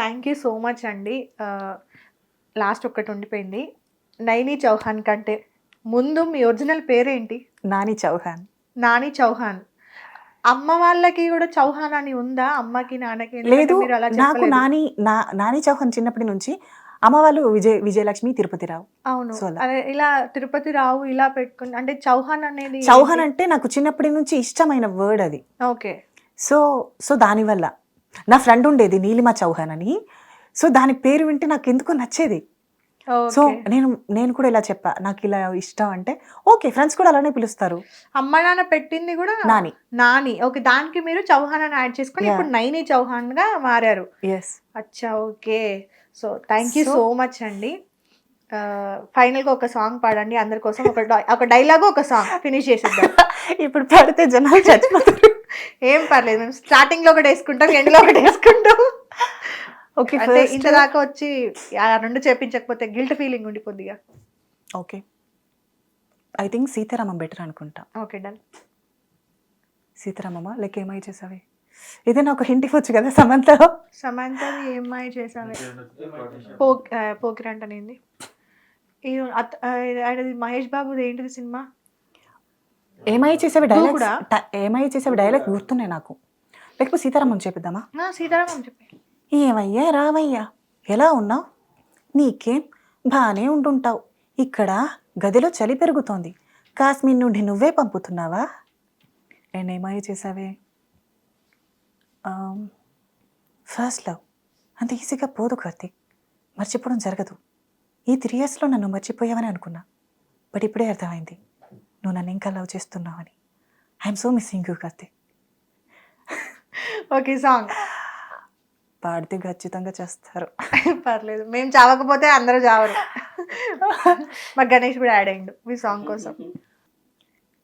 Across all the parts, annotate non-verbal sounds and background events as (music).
Thank you so much అండి. Last ఒక్కటి ఉండిపోయింది. నైని చౌహాన్ కంటే ముందు మీ ఒరిజినల్ పేరేంటి? నాని చౌహాన్. నాని చౌహాన్. అమ్మ వాళ్ళకి కూడా చౌహాన్ అని ఉందా? అమ్మకి నాన్నకి లేదు నాకు. నాని నా నాని చౌహాన్ చిన్నప్పటి నుంచి అమ్మ వాళ్ళు విజయ్ విజయలక్ష్మి తిరుపతిరావు అవును. సో అలా. అదే ఇలా తిరుపతి రావు ఇలా పెట్టుకుని అంటే చౌహాన్ అనేది చౌహాన్ అంటే నాకు చిన్నప్పటి నుంచి ఇష్టమైన వర్డ్ అది. ఓకే. సో సో దానివల్ల. నా ఫ్రెండ్ ఉండేది నీలిమా చౌహాన్ అని. సో దాని పేరు వింటే నాకు ఎందుకో నచ్చేది. సో నేను నేను కూడా ఇలా చెప్పా నాకు ఇలా ఇష్టం అంటే ఓకే ఫ్రెండ్స్ కూడా అలానే పిలుస్తారు. అమ్మ నాన్న పెట్టింది కూడా నాని. నాని. ఓకే దానికి మీరు చౌహాన్ అని యాడ్ చేసుకొని. ఇప్పుడు నైని చౌహాన్గా మారారు. ఎస్ అచ్చా okay. So thank you so much అండి. ఫైనల్గా ఒక సాంగ్ పాడండి అందరి కోసం. ఒక ఒక డైలాగ్ ఒక సాంగ్. ఫినిష్ చేసేద్దాం. (laughs) ఇప్పుడు పడితే జనాలు చచ్చిపోతారు. ఏం పర్లేదు మేము స్టార్టింగ్లో ఒకటి వేసుకుంటాం ఎండ్లో ఒకటి వేసుకుంటాం. ఓకే అంటే ఇంత దాకా వచ్చి ఆ రెండు చేపించకపోతే guilt feeling ఉండిపోద్దిగా okay I think Sitaramam better అనుకుంటా. ఓకే డన్ సీతారామమ్మ లైక్ ఏమై చేసావే? ఏదైనా ఒక హింట్ ఇవ్వచ్చు కదా సమంత? సమంతది ఏమై చేసావే? పోక్ పోకిరి అంటనేంది మహేష్ బాబుది ఏంటిది సినిమా? ఏమై చేసేవి? ట- ఏమై చేసేవి డైలాగ్ గుర్తున్నాయి నాకు. లేకపోతే సీతారామం చేపిద్దామా? సీతారామం చెప్పి. ఏమయ్యా రావయ్యా ఎలా ఉన్నావు? నీకేం? బాగానే ఉంటుంటావు ఇక్కడ గదిలో చలి పెరుగుతోంది. కాశ్మీర్ నుండి నువ్వే పంపుతున్నావా? ఏమై చేసావే? ఫస్ట్ లవ్ అంత ఈజీగా పోదు కార్తీక్ మర్చిపోవడం జరగదు. ఈ త్రీ ఇయర్స్లో నన్ను మర్చిపోయావని అనుకున్నా. బట్ ఇప్పుడే అర్థమైంది. నువ్వు నన్ను ఇంకా love చేస్తున్నావని I'm so missing you Karthik okay song పాడితే ఖచ్చితంగా చేస్తారు పర్లేదు మేము చావకపోతే అందరూ చావరు మా గణేష్ కూడా యాడ్ అయ్యిండు మీ సాంగ్ కోసం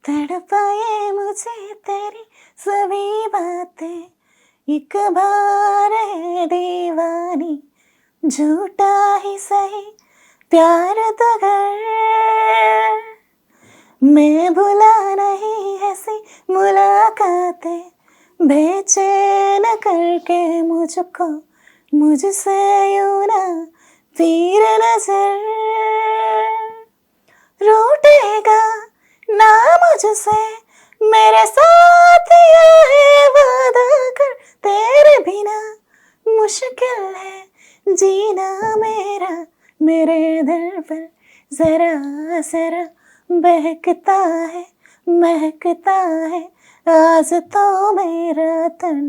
तड़पाए मुझे तेरी सभी बातें एक बार है दीवानी झूठा ही सही प्यार तो कर मैं भुला नहीं ऐसी मुलाकातें, बेचैन करके मुझको, मुझसे यूँ ना तीर नज़र। रूठेगा ना मुझसे, मेरे साथ ये वादा कर, तेरे बिना मुश्किल है जीना मेरा, मेरे दिल पर जरा जरा बहकता है महकता है आज तो मेरा तन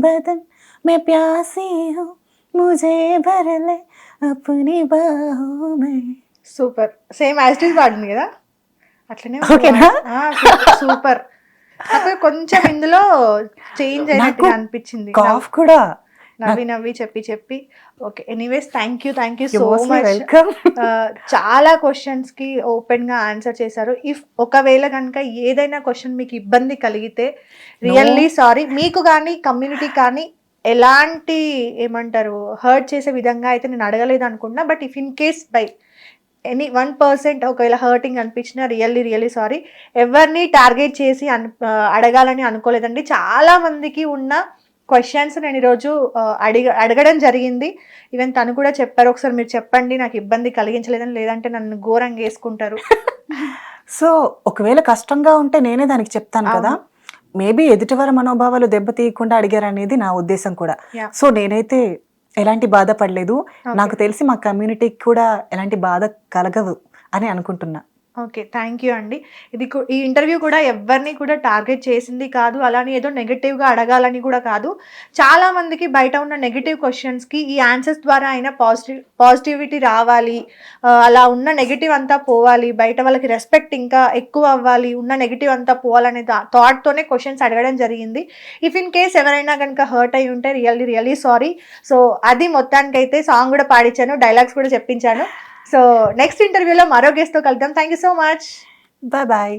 बदन मैं प्यासी हूँ मुझे भर ले अपनी बाहों में సూపర్ సేమ్ యాజిటీస్ పాడింది కదా అట్లనే ఓకేనా? సూపర్ నాకు కొంచెం ఇందులో చేంజ్ అయినట్టుగా అనిపించింది కాఫ్ కూడా నవ్వి నవ్వి చెప్పి చెప్పి. Okay anyways thank you thank you so much welcome. (laughs) చాలా క్వశ్చన్స్కి ఓపెన్గా ఆన్సర్ చేశారు. ఇఫ్ ఒకవేళ కనుక ఏదైనా క్వశ్చన్ మీకు ఇబ్బంది కలిగితే రియల్లీ సారీ మీకు కానీ కమ్యూనిటీ కానీ ఎలాంటి ఏమంటారు హర్ట్ చేసే విధంగా అయితే నేను అడగలేదు అనుకుంటున్నా. But if in case by any one percent ఒకవేళ హర్టింగ్ అనిపించినా రియల్లీ రియల్లీ సారీ ఎవరిని టార్గెట్ చేసి అన్ ఆ, అడగాలని అనుకోలేదండి. చాలా మందికి ఉన్న క్వశ్చన్స్ నేను ఈరోజు అడిగ అడగడం జరిగింది. ఈవెన్ తను కూడా చెప్పారు ఒకసారి మీరు చెప్పండి నాకు ఇబ్బంది కలిగించలేదని లేదంటే నన్ను ఘోరంగా వేసుకుంటారు. (laughs) సో ఒకవేళ కష్టంగా ఉంటే నేనే దానికి చెప్తాను కదా. మేబీ ఎదుటివారి మనోభావాలు దెబ్బతీయకుండా అడిగారు అనేది నా ఉద్దేశం కూడా. సో నేనైతే ఎలాంటి బాధపడలేదు. నాకు తెలిసి మా కమ్యూనిటీకి కూడా ఎలాంటి బాధ కలగవు అని అనుకుంటున్నా. ఓకే థ్యాంక్ యూ అండి. ఇది ఈ ఇంటర్వ్యూ కూడా ఎవరిని కూడా టార్గెట్ చేసింది కాదు అలానే ఏదో నెగటివ్గా అడగాలని కూడా కాదు. చాలా మందికి బయట ఉన్న నెగిటివ్ క్వశ్చన్స్కి ఈ ఆన్సర్స్ ద్వారా అయినా పాజిటివ్ పాజిటివిటీ రావాలి అలా ఉన్న నెగటివ్ అంతా పోవాలి బయట వాళ్ళకి రెస్పెక్ట్ ఇంకా ఎక్కువ అవ్వాలి ఉన్న నెగిటివ్ అంతా పోవాలనే థాట్తోనే క్వశ్చన్స్ అడగడం జరిగింది. ఇఫ్ ఇన్ కేస్ ఎవరైనా కనుక హర్ట్ అయి ఉంటే రియల్లీ రియల్లీ సారీ. సో అది మొత్తానికైతే సాంగ్ కూడా పాడించాను డైలాగ్స్ కూడా చెప్పించాను. సో నెక్స్ట్ ఇంటర్వ్యూలో మరో గెస్ట్తో కలుద్దాం. Thank you so much bye bye